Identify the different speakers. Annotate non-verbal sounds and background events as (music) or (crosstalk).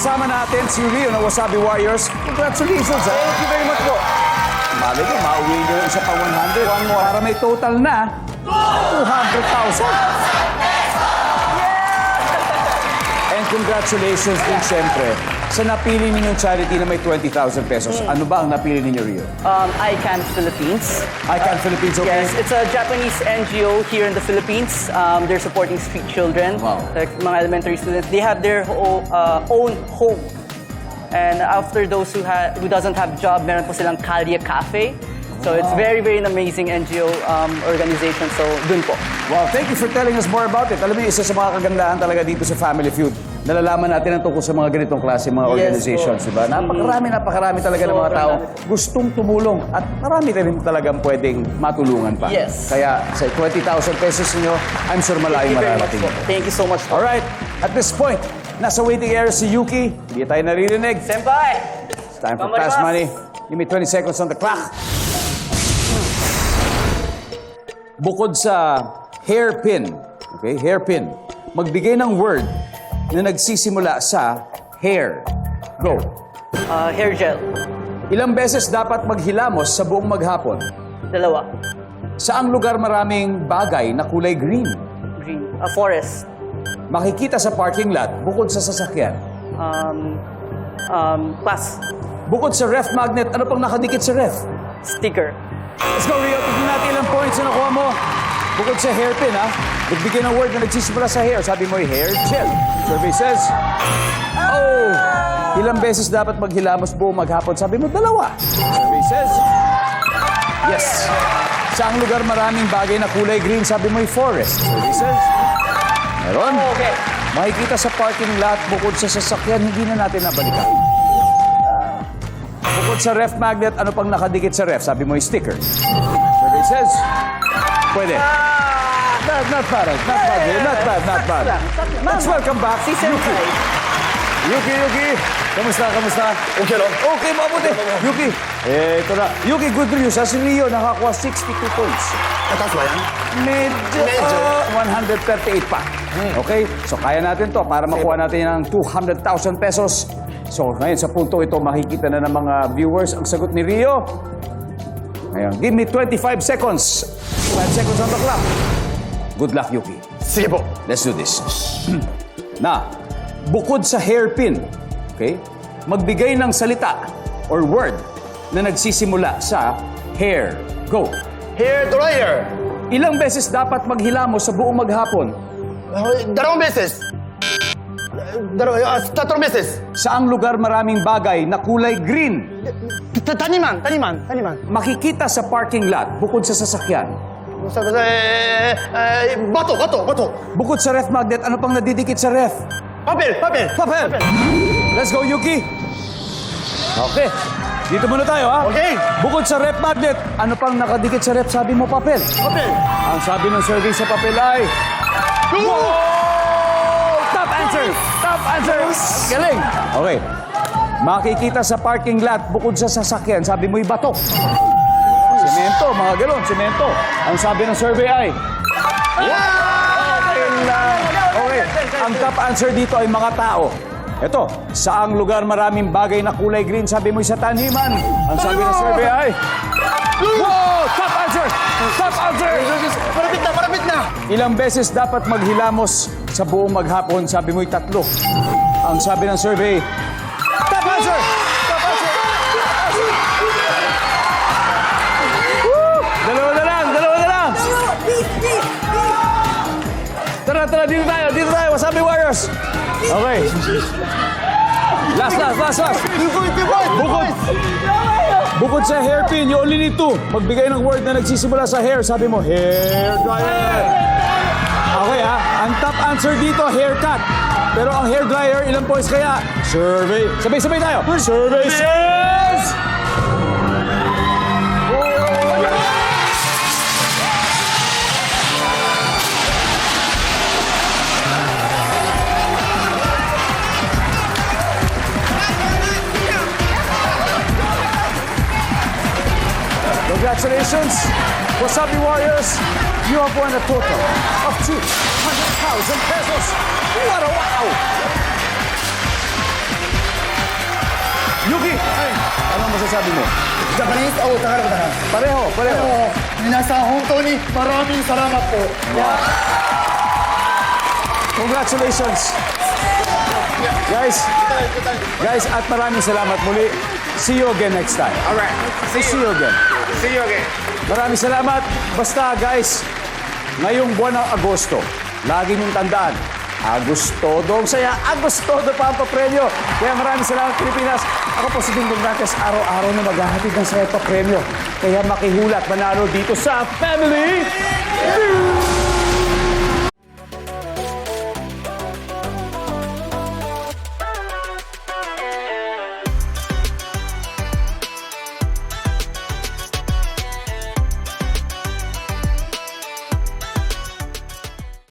Speaker 1: kasama natin si Rio ng Wasabi Warriors. Congratulations, ha? Thank you very much po. Malay ko, mauwi yung isa pa 100. One more. Para may total na 200,000. Congratulations din, siyempre, sa napili ninyong charity na may 20,000 pesos. Ano ba ang napili ninyo, Rio?
Speaker 2: Um, ICANN Philippines.
Speaker 1: ICANN Philippines, okay?
Speaker 2: Yes, it's a Japanese NGO here in the Philippines. Um, they're supporting street children,
Speaker 1: Wow.
Speaker 2: like mga elementary students. They have their ho- uh, own home. And after those who ha- who doesn't have job, meron po silang Kalye Cafe. So it's very, very an amazing NGO um, organization. So dun po.
Speaker 1: Wow, thank you for telling us more about it. Alam mo, isa sa mga kagandahan talaga dito sa Family Feud, nalalaman natin ang tungkol sa mga ganitong klase mga
Speaker 2: Yes,
Speaker 1: organizations,
Speaker 2: po.
Speaker 1: di ba? Napakarami, napakarami talaga ng mga
Speaker 2: Sobrang
Speaker 1: tao gustong tumulong at marami na rin talagang pwedeng matulungan pa.
Speaker 2: Yes.
Speaker 1: Kaya sa 20,000 pesos niyo, I'm sure
Speaker 2: Thank
Speaker 1: malayong
Speaker 2: you very much
Speaker 1: mararating.
Speaker 2: po. Thank you so much po.
Speaker 1: Alright, at this point, nasa waiting area si Yuki. Hindi tayo naririnig.
Speaker 2: Senpai!
Speaker 1: It's time for
Speaker 2: Kamarimas.
Speaker 1: fast money. Give me 20 seconds on the clock. Bukod sa hairpin, okay, hairpin, magbigay ng word na nagsisimula sa hair. Go.
Speaker 2: Uh, hair gel.
Speaker 1: Ilang beses dapat maghilamos sa buong maghapon?
Speaker 2: Dalawa.
Speaker 1: Saang lugar maraming bagay na kulay green?
Speaker 2: Green. A forest.
Speaker 1: Makikita sa parking lot bukod sa sasakyan.
Speaker 2: Um, um, pass.
Speaker 1: Bukod sa ref magnet, ano pang nakadikit sa ref?
Speaker 2: Sticker.
Speaker 1: Let's go, Rio. Tignan natin ilang points na nakuha mo. Bukod sa hairpin, ha? Nagbigay ng word na nagsisimula sa hair. Sabi mo, hair gel. Survey says, oh, ilang beses dapat maghilamos buong maghapon? Sabi mo, dalawa. Survey says, yes. Saang lugar maraming bagay na kulay green? Sabi mo, forest. Survey says, meron.
Speaker 2: Okay.
Speaker 1: Makikita sa parking lot bukod sa sasakyan, hindi na natin nabalikan. Bukod sa ref magnet, ano pang nakadikit sa ref? Sabi mo sticker. Survey says, pwede. Not, not bad, not bad, not bad, not bad. Let's welcome back
Speaker 2: Si
Speaker 1: Yuki. Yuki, Yuki. Kamusta, kamusta? Okay lang. Okay, mabuti. Yuki. Eh, ito na. Yuki, good news. ha? Si Rio nakakuha 62 points.
Speaker 3: Mataas ba yan?
Speaker 1: Medyo,
Speaker 3: Medyo.
Speaker 1: uh, 138 pa. Okay? So, kaya natin to para makuha natin ang 200,000 pesos. So, ngayon sa punto ito, makikita na ng mga viewers ang sagot ni Rio. Ngayon, give me 25 seconds. 5 seconds on the clock. Good luck, Yuki.
Speaker 3: Sige po.
Speaker 1: Let's do this. (clears throat) na, bukod sa hairpin, okay, magbigay ng salita or word na nagsisimula sa hair. Go.
Speaker 3: Hair dryer.
Speaker 1: Ilang beses dapat maghilamos sa buong maghapon?
Speaker 3: Uh, dalawang beses. Dalawa, uh, tatlong beses.
Speaker 1: Saang lugar maraming bagay na kulay green?
Speaker 3: Ta- Taniman, taniman, taniman.
Speaker 1: Makikita sa parking lot bukod sa sasakyan.
Speaker 3: Sa, sa, eh, eh, bato, bato, bato.
Speaker 1: Bukod sa ref magnet, ano pang nadidikit sa ref?
Speaker 3: Papel, papel.
Speaker 1: Papel! Let's go, Yuki! Okay. Dito muna tayo, ha?
Speaker 3: Okay.
Speaker 1: Bukod sa ref magnet, ano pang nakadikit sa ref? Sabi mo, papel.
Speaker 3: Papel.
Speaker 1: Ang sabi ng survey sa papel ay... Top answer! Top answer! Galing! Okay. Makikita sa parking lot bukod sa sasakyan, sabi mo'y bato. Semento, mga galon, semento. Ang sabi ng survey ay... Okay lang. Okay. Ang top answer dito ay mga tao. Ito, saang lugar maraming bagay na kulay green, sabi mo'y sa taniman. Ang sabi ng survey ay... Wow! Top answer! Top answer!
Speaker 3: Parapit na, parapit na.
Speaker 1: Ilang beses dapat maghilamos sa buong maghapon? Sabi mo'y tatlo. Ang sabi ng survey, Okay. Last, last, last, last. Bukod, bukod sa hairpin, you only need two. Magbigay ng word na nagsisimula sa hair. Sabi mo, hair dryer. Okay ha, ang top answer dito, haircut. Pero ang hair dryer, ilang points kaya? Survey. Sabay-sabay tayo. Survey says... Congratulations, Wasabi Warriors! You have won a total of 200,000 pesos! What a wow! Yuki! Ay, ano masasabi mo?
Speaker 3: Japanese? Oo, oh, takarap na.
Speaker 1: Pareho, pareho.
Speaker 3: Ano, Pero, minasang Hong maraming salamat po. Wow.
Speaker 1: Congratulations! Guys, guys, at maraming salamat muli. See you again next time.
Speaker 4: Alright. See
Speaker 1: See
Speaker 4: you.
Speaker 1: again.
Speaker 4: See you again.
Speaker 1: Maraming salamat. Basta guys, ngayong buwan ng Agosto, lagi niyong tandaan, Agostodo ang saya, Agostodo pa ang papremyo. Kaya maraming salamat Pilipinas. Ako po si Dingdong Dantes, araw-araw na maghahatid ng saya papremyo. Kaya makihulat, manalo dito sa Family Feud!